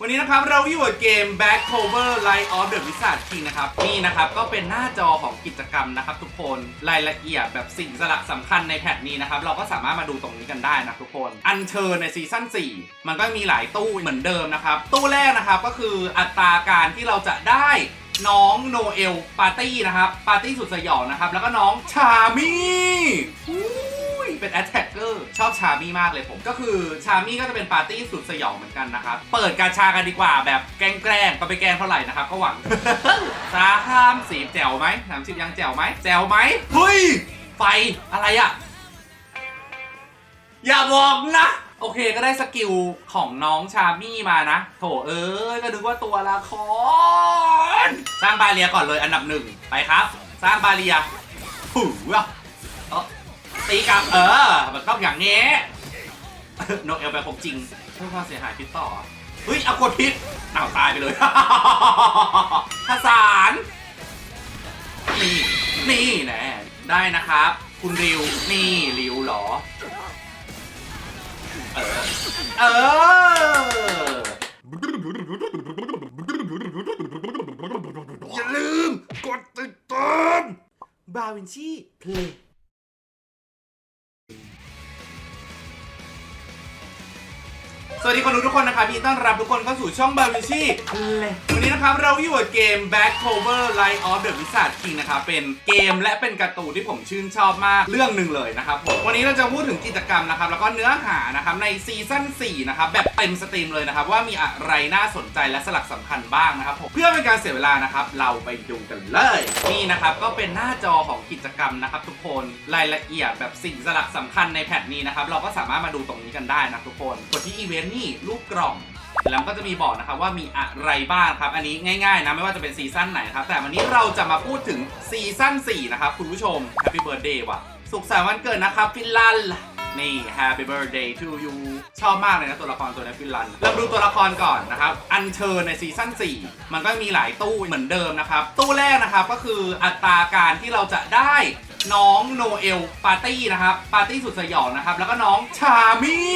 วันนี้นะครับเราอยู่กับเกม Back Cover Light of the Wizard King นะครับ นี่นะครับก็เป็นหน้าจอของกิจกรรมนะครับ ทุกคนรายละเอียดแบบสิ่งสลักสำคัญในแพทนี้นะครับ เราก็สามารถมาดูตรงนี้กันได้นะทุกคน อันเชิญในซีซั่น4 มันก็มีหลายตู้เหมือนเดิมนะครับ ตู้แรกนะครับก็คืออัตราการที่เราจะได้น้องโนเอลปาร์ตี้นะครับปาร์ตี้สุดสยองนะครับแล้วก็น้องชามี่ เป็นแอตแทกเกอร์ชอบชามี่มากเลยผม ก็คือชามี่ก็จะเป็นปาร์ตี้สุดสยองเหมือนกันนะครับ เปิดกาชากันดีกว่าแบบแกล้งๆก็ไปแกล้งเท่าไหร่นะครับก็หวังสาห้ามสีแจ๋วไหมสามสิบยังแจ๋วไหมแจ๋วไหมเฮ้ยไฟอะไรอะอย่าบอกนะโอเคก็ได้สกิลของน้องชามี่มานะ โถเอ้ยก็นึกว่าตัวละคร สร้างบาเรียก่อนเลยอันดับหนึ่งไปครับ สร้างบาเรียหูอะ ตีกลับเออ มันต้องอย่างนี้นกเอลไปผมจริงเพิ่มความเสียหายพิษต่อเฮ้ยเอากดพิษอ้าวตายไปเลยผสานนี่นี่แน่ได้นะครับ คุณริว นี่ริวเหรอ เออ เออ อย่าลืม กดติดตาม บาวินชีเพลง สวัสดีคนดูทุกคนนะครับยินดีต้อนรับทุกคนเข้าสู่ช่องบาวิชีวันนี้นะครับเราอยู่กับเกม Back Cover Light of the Wizard King นะครับเป็นเกมและเป็นการ์ตูนที่ผมชื่นชอบมากเรื่องหนึ่งเลยนะครับผมวันนี้เราจะพูดถึงกิจกรรมนะครับแล้วก็เนื้อหานะครับในซีซั่น4นะครับแบบเต็มสตรีมเลยนะครับว่ามีอะไรน่าสนใจและสลักสำคัญบ้างนะครับผมเพื่อเป็นการเสียเวลานะครับเราไปดูกันเลยนี่นะครับก็เป็นหน้าจอของกิจกรรมนะครับทุกคนรายละเอียดแบบสิ่งสลักสำคัญในแพทนี้นะครับเราก็สามารถมาดูตรงนี้กันได้นะทุกคนกดที่อีเวนต์นี่รูปกล่องแล้วก็จะมีบอกนะครับว่ามีอะไรบ้างครับ อันนี้ง่ายๆนะ ไม่ว่าจะเป็นซีซั่นไหนครับ แต่วันนี้เราจะมาพูดถึงซีซั่น4 นะครับ คุณผู้ชม Happy Birthday ว่ะ สุขสันต์วันเกิดนะครับฟินลันนี่ Happy Birthday to you ชอบมากเลยนะตัวละครตัวนี้ฟินลันเราดูตัวละครก่อนนะครับ อันเชิญในซีซั่น4 มันก็มีหลายตู้เหมือนเดิมนะครับ ตู้แรกนะครับก็คืออัตราการที่เราจะได้น้องโนเอลปาร์ตี้นะครับ ปาร์ตี้สุดสยองนะครับ แล้วก็น้องชามี่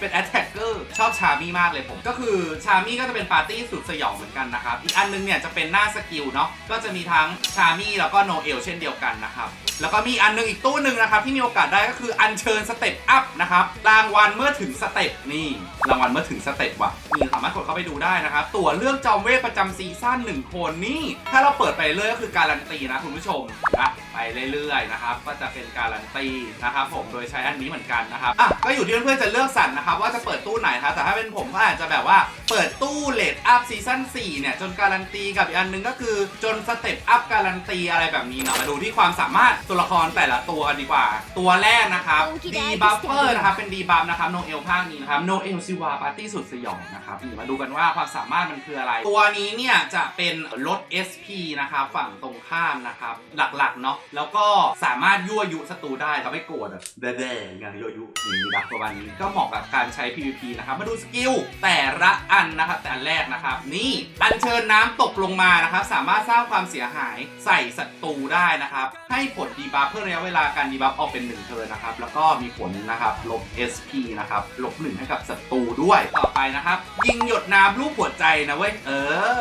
เป็นแอตแทกเกอร์ชอบชามี่มากเลยผม ก็คือชามี่ก็จะเป็นปาร์ตี้สุดสยองเหมือนกันนะครับ อีกอันนึงเนี่ยจะเป็นหน้าสกิลเนาะก็จะมีทั้งชามี่แล้วก็โนเอลเช่นเดียวกันนะครับแล้วก็มีอันนึงอีกตู้หนึ่งนะครับที่มีโอกาสได้ก็คืออันเชิญสเต็ปอัพนะครับรางวัลเมื่อถึงสเต็ปนี่ รางวัลเมื่อถึงสเต็ปว่ะนี่สามารถกดเข้าไปดูได้นะครับ ตั๋วเลือกจอมเวทประจำซีซั่นหนึ่งคนนี่ ถ้าเราเปิดไปเรื่อยก็คือการันตีนะคุณผู้ชมนะไปเรื่อยๆนะครับ ก็จะเป็นการันตีนะครับผมโดยใช้อันนี้เหมือนกันนะครับอะก็อยู่ที่เพื่อนๆจะเลือกสรรนะครับ ว่าจะเปิดตู้ไหนครับแต่ถ้าเป็นผมก็อาจจะแบบว่าเปิดตู้เลดอัพซีซั่น4เนี่ยจนการันตีกับอีกอันหนึงก็คือจนสเต็ปอัพการันตีอะไรแบบนี้เนาะมาดูที่ความสามารถตัวละครแต่ละตัวกันดีกว่า ตัวแรกนะครับดีบัฟเฟอร์นะครับเป็นดีบัฟนะครับโนเอลภาคนี้นะครับโนเอลซิวาปาร์ตี้สุดสยองนะครับมาดูกันว่าความสามารถมันคืออะไร ตัวนี้เนี่ยจะเป็นลด SP นะครับฝั่งตรงข้ามนะครับ หลักๆเนาะแล้วก็สามารถยั่วยุศัตรูได้เขาไม่โกรธอะแด่ๆไงยั่วยุอย่างนี้นะประมาณนี้ก็เหมาะกับการใช้ PVP นะครับมาดูสกิลแต่ละอันนะครับแต่อันแรกนะครับ นี่อัญเชิญน้ำตกลงมานะครับ สามารถสร้างความเสียหายใส่ศัตรูได้นะครับ ให้ผลดีบัฟเพื่อระยะเวลาการดีบัฟออกเป็น1เทิร์นนะครับแล้วก็มีผลนะครับลบ SP นะครับลบ1ให้กับศัตรูด้วย ต่อไปนะครับ ยิงหยดน้ำรูปหัวใจนะเว้ย เอ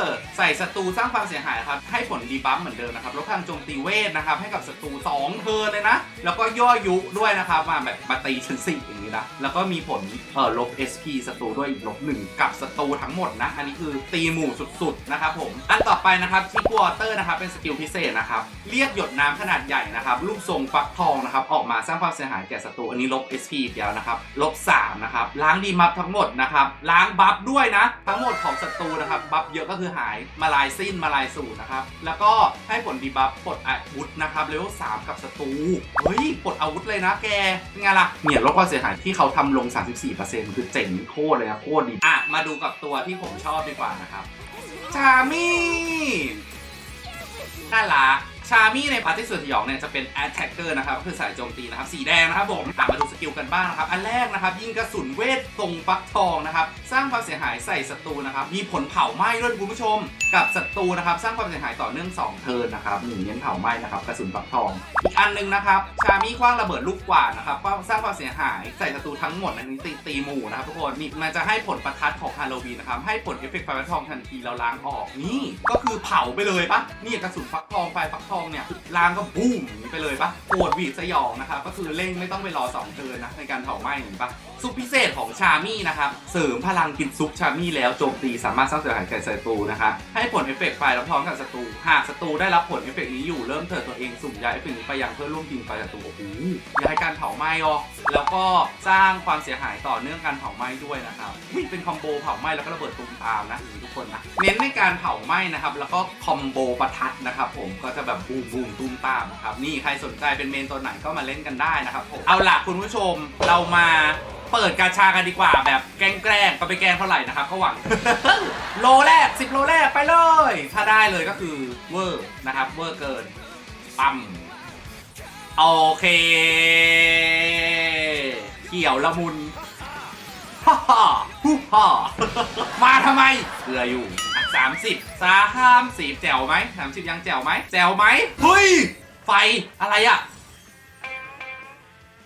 อ ใส่ศัตรูสร้างความเสียหายครับ ให้ผลดีบัฟเหมือนเดิมนะครับลดพลังโจมตีเวทนะครับ ให้กับศัตรู2เทิร์นเลยนะ แล้วก็ย่อยุด้วยนะครับมาแบบมาตีชั้นสี่อย่างนี้นะแล้วก็มีผลเอ่อลบ SP ศัตรูด้วยอีกลบหนึ่งกับศัตรูทั้งหมดนะ อันนี้คือตีหมู่สุดๆนะครับผม อันต่อไปนะครับที่วอเตอร์นะครับเป็นสกิลพิเศษนะครับ เรียกหยดน้ำขนาดใหญ่นะครับรูปทรงฟักทองนะครับออกมาสร้างความเสียหายแก่ศัตรูอันนี้ลบ SP อีกแล้วนะครับลบ3นะครับล้างดีมัฟทั้งหมดนะครับล้างบัฟด้วยนะ ทั้งหมดของศัตรูนะครับบัฟเยอะก็คือหายมาลายสิ้นมาลายสูญนะครับแล้วก็ให้ผลดีบัฟปลดอาวุธนะครับเลเวล3กับศัตรูเฮ้ยปลดอาวุธเลยนะแกเป็นไงล่ะเนี่ยลดความเสียหายที่เขาทำลง 34%คือเจ๋งโคตรเลยนะโคตรดี อะ มาดูกับตัวที่ผมชอบดีกว่านะครับชามี่น่ารัก ชามี่ในปาร์ตี้สุดสยองเนี่ยจะเป็น attacker นะครับก็คือสายโจมตีนะครับสีแดงนะครับผมอะมาดูสกิลกันบ้างนะครับ อันแรกนะครับ ยิงกระสุนเวททรงฟักทองนะครับสร้างความเสียหายใส่ศัตรูนะครับมีผลเผาไหม้ด้วยคุณผู้ชม กับศัตรูนะครับสร้างความเสียหายต่อเนื่อง2เทิร์นนะครับหนึ่งเน้นเผาไหม้นะครับกระสุนฟักทองอีกอันหนึงนะครับชามี่คว้างระเบิดลูกกวาดนะครับก็สร้างความเสียหายใส่ศัตรูทั้งหมดอันนี้ตีตีหมู่นะครับทุกคนนี่มันจะให้ผลประทัดของฮาโลวีนนะครับให้ผลเอฟเฟกต์ไฟฟักทองทันทีแล้วล้างออกนี่ก็คือเผาไปเลยปะนี่กระสุนฟักทองไฟฟักทองเนี่ยล้างก็บูมอย่างนี้ไปเลยปะโกรธหวีดสยองนะครับก็คือเร่งไม่ต้องไปรอสองเทินนะในการเผาไหม้อย่างนี้ปะซุปพิเศษของชามี่นะครับเสริมพลังกินซุปชามี่แล้วโจมตีสามารถสร้างเสียหายแก่ศัตรูนะคะให้ผลเอฟเฟกต์ไฟรับพร้อมกับศัตรูหากศัตรูได้รับผลเอฟเฟกต์นี้อยู่เริ่มเถิดตัวเองสุ่มยาเอฟเฟกต์นี้ไปยังเพื่อร่วมทีมไฟศัตรูโอ้โหย้ายการเผาไหม้ออกแล้วก็สร้างความเสียหายต่อเนื่องการเผาไหม้ด้วยนะครับอุ๊ยเป็นคอมโบเผาไหม้แล้วก็ระเบิดตูมตามนะทุกคนนะเน้นในการเผาไหม้นะครับแล้วก็คอมโบประทัดนะครับผมก็จะแบบบูมบูมตูมตามครับนี่ใครสนใจเป็นเมนตัวไหนก็มาเล่นกันได้นะครับผมเอาล่ะคุณผู้ชมเรามาเปิดกาชากันดีกว่าแบบแกล้งๆก็ไปแกล้งเท่าไหร่นะครับก็หวัง โลแรก 10 โลแรกไปเลย ถ้าได้เลยก็คือเวอร์นะครับเวอร์เกินปั๊มโอเคเขียวละมุนฮ่าฮ่าฮ่ามาทำไมเกลืออยู่ สามสิบสาห้ามสีแจ๋วไหมสามสิบยังแจ๋วไหมแจ๋วไหมเฮ้ย ไฟอะไรอะ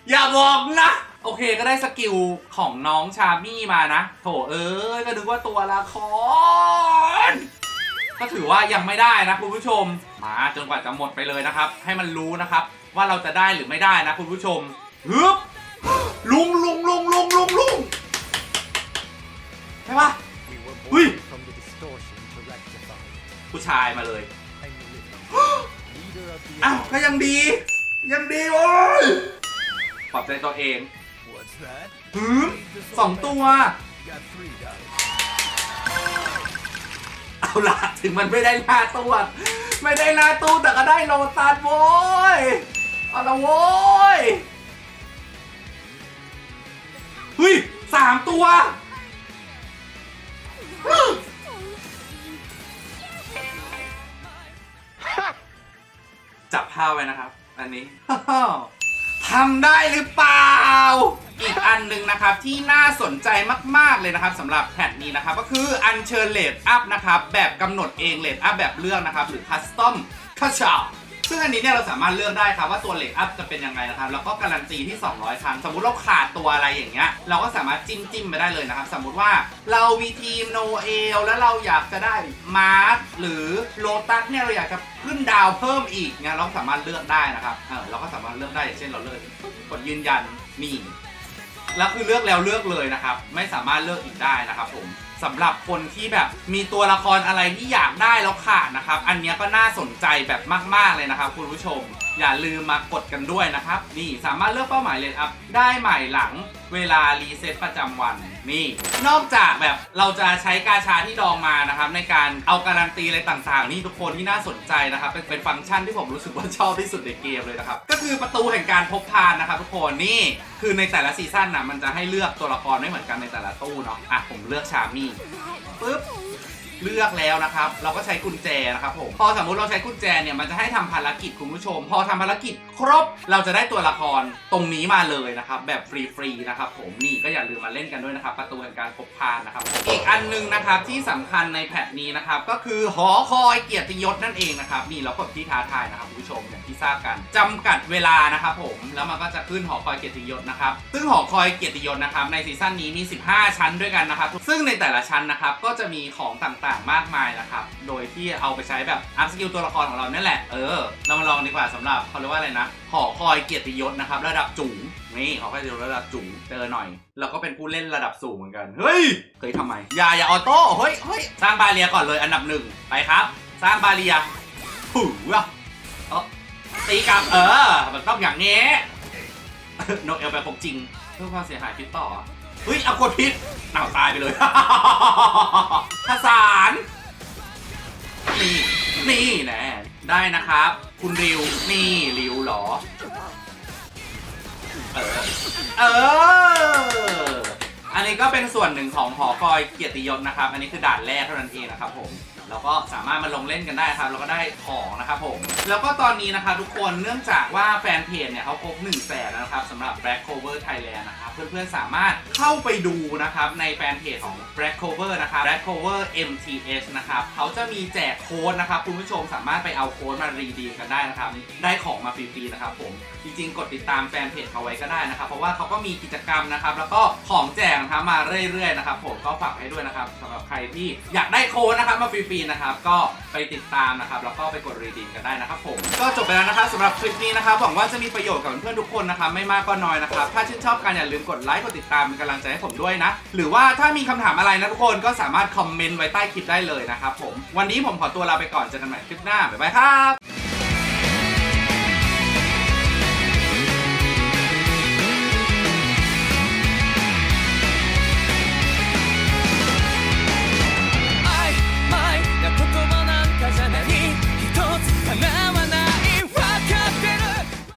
อย่าบอกนะ โอเคก็ได้สกิลของน้องชามี่มานะ โถเอ้ยก็นึกว่าตัวละคร ก็ถือว่ายังไม่ได้นะคุณผู้ชม มาจนกว่าจะหมดไปเลยนะครับ ให้มันรู้นะครับ ว่าเราจะได้หรือไม่ได้นะคุณผู้ชมฮึบลุงลุงลุงลุงลุงลุงใช่ปะ We were Ui. ผู้ชายมาเลย And you live. Leader of the อ้าว ก็ยังดี ยังดีโว้ยปรับใจตัวเอง What's that? หืมสองตัว Got three dice. เอาล่ะถึงมันไม่ได้หน้าตู้อะไม่ได้หน้าตู้แต่ก็ได้โลตัสโว้ย เอาละโว้ยเฮ้ยสามตัว จับผ้าไว้นะครับ อันนี้ ทำได้หรือเปล่า อีกอันหนึ่งนะครับที่น่าสนใจมากๆเลยนะครับสำหรับแผ่นนี้นะครับ ก็คืออันเชิญเลดอัพนะครับ แบบกำหนดเองเลดอัพแบบเลือกนะครับ หรือคัสตอมคัชชา ซึ่งอันนี้เนี่ยเราสามารถเลือกได้ครับว่าตัวเลกอัพจะเป็นยังไงนะครับ แล้วก็การันตีที่ 200 ครั้ง สมมุติเราขาดตัวอะไรอย่างเงี้ย เราก็สามารถจิ้มจิ้มไปได้เลยนะครับ สมมุติว่าเรามีทีมโนเอลแล้วเราอยากจะได้มาร์คหรือโลตัสเนี่ยเราอยากจะขึ้นดาวเพิ่มอีกเนี่ยเราสามารถเลือกได้นะครับ เออเราก็สามารถเลือกได้อย่างเช่นเราเลือกกดยืนยันมี แล้วคือเลือกแล้วเลือกเลยนะครับ ไม่สามารถเลือกอีกได้นะครับผมสำหรับคนที่แบบมีตัวละครอะไรที่อยากได้แล้วขาดนะครับ อันนี้ก็น่าสนใจแบบมาก ๆเลยนะครับคุณผู้ชม อย่าลืมมากดกันด้วยนะครับ นี่สามารถเลือกเป้าหมายเลยครับได้ใหม่หลังเวลารีเซ็ตประจำวันนี่ นอกจากแบบเราจะใช้กาชาที่ดองมานะครับ ในการเอาการันตีอะไรต่างๆ นี่ทุกคนที่น่าสนใจนะครับ เป็นเป็นฟังก์ชันที่ผมรู้สึกว่าชอบที่สุดในเกมเลยนะครับ ก็คือประตูแห่งการพบพานนะครับทุกคนนี่คือในแต่ละซีซั่นนะมันจะให้เลือกตัวละครไม่เหมือนกันในแต่ละตู้เนาะอะผมเลือกชามี่ปึ๊บ เลือกแล้วนะครับ เราก็ใช้กุญแจนะครับผม พอสมมุติเราใช้กุญแจเนี่ยมันจะให้ทำภารกิจคุณผู้ชม พอทำภารกิจครบ เราจะได้ตัวละครตรงนี้มาเลยนะครับ แบบฟรีๆนะครับผมนี่ก็อย่าลืมมาเล่นกันด้วยนะครับ ประตูแห่งการพบพานนะครับ อีกอันหนึงนะครับที่สำคัญในแพทนี้นะครับก็คือหอคอยเกียรติยศนั่นเองนะครับนี่เรากดที่ท้าทายนะครับผู้ชมอย่างที่ทราบกันจำกัดเวลานะครับผมแล้วมันก็จะขึ้นหอคอยเกียรติยศนะครับซึ่งหอคอยเกียรติยศนะครับในซีซั่นนี้มี 15 ชั้นด้วยกันนะครับซึ่งในแต่ละชั้นนะครับก็จะมีของต่างๆมากมายนะครับโดยที่เอาไปใช้แบบอัพสกิลตัวละครของเราเนี่ยแหละเออเรามาลองดีกว่าสำหรับเขาเรียกว่าอะไรนะหอคอยเกียรติยศนะครับระดับจุ๋งนี่หอคอยเกียรติยศระดับจุ๋งเจอหน่อยเราก็เป็นผู้เล่นระดับสูงเหมือนกัน เฮ้ย เคยทำไม อย่าอย่าออโต้ เฮ้ยเฮ้ยสร้างบาเรียก่อนเลยอันดับหนึ่ง ไปครับ สร้างบาเรียหูวะเออ ตีกลับเออ มันต้องอย่างนี้นกเอลไปพกจริง เพื่อความเสียหายพิษต่อเฮ้ยเอากดพิษเอาตายไปเลยผสานนี่นี่แน่ได้นะครับ คุณริว นี่ริวเหรอ เออ เออ อันนี้ก็เป็นส่วนหนึ่งของหอคอยเกียรติยศนะครับ อันนี้คือด่านแรกเท่านั้นเองนะครับผม แล้วก็สามารถมาลงเล่นกันได้ครับแล้วก็ได้ของนะครับผม แล้วก็ตอนนี้นะครับทุกคนเนื่องจากว่าแฟนเพจเนี่ยเขาครบ1 0 0 0 0แสนแล้วนะครับสำหรับ Black Cover Thailand นะครับเพื่อนๆสามารถเข้าไปดูนะครับในแฟนเพจของ Black Cover นะครับ Black Cover MTS นะครับเขาจะมีแจกโค้ดนะครับคุณผู้ชมสามารถไปเอาโค้ดมารีดีกันได้นะครับได้ของมาฟรีๆนะครับผมจริงๆ กดติดตามแฟนเพจเขาไว้ก็ได้นะครับ เพราะว่าเขาก็มีกิจกรรมนะครับ แล้วก็ของแจกนะครับมาเรื่อยๆนะครับผมก็ฝากให้ด้วยนะครับสำหรับใครที่อยากได้โค้ดนะครับมาฟรีนะครับก็ไปติดตามนะครับแล้วก็ไปกดรีดีมกันได้นะครับผมก็จบไปแล้วนะครับสำหรับคลิปนี้นะครับหวังว่าจะมีประโยชน์กับเพื่อนๆทุกคนนะครับไม่มากก็น้อยนะครับถ้าชื่นชอบกันอย่าลืมกดไลค์กดติดตามเป็นกำลังใจให้ผมด้วยนะ หรือว่าถ้ามีคำถามอะไรนะทุกคนก็สามารถคอมเมนต์ไว้ใต้คลิปได้เลยนะครับผมวันนี้ผมขอตัวลาไปก่อนเจอกันใหม่คลิปหน้าบ๊ายบายครับ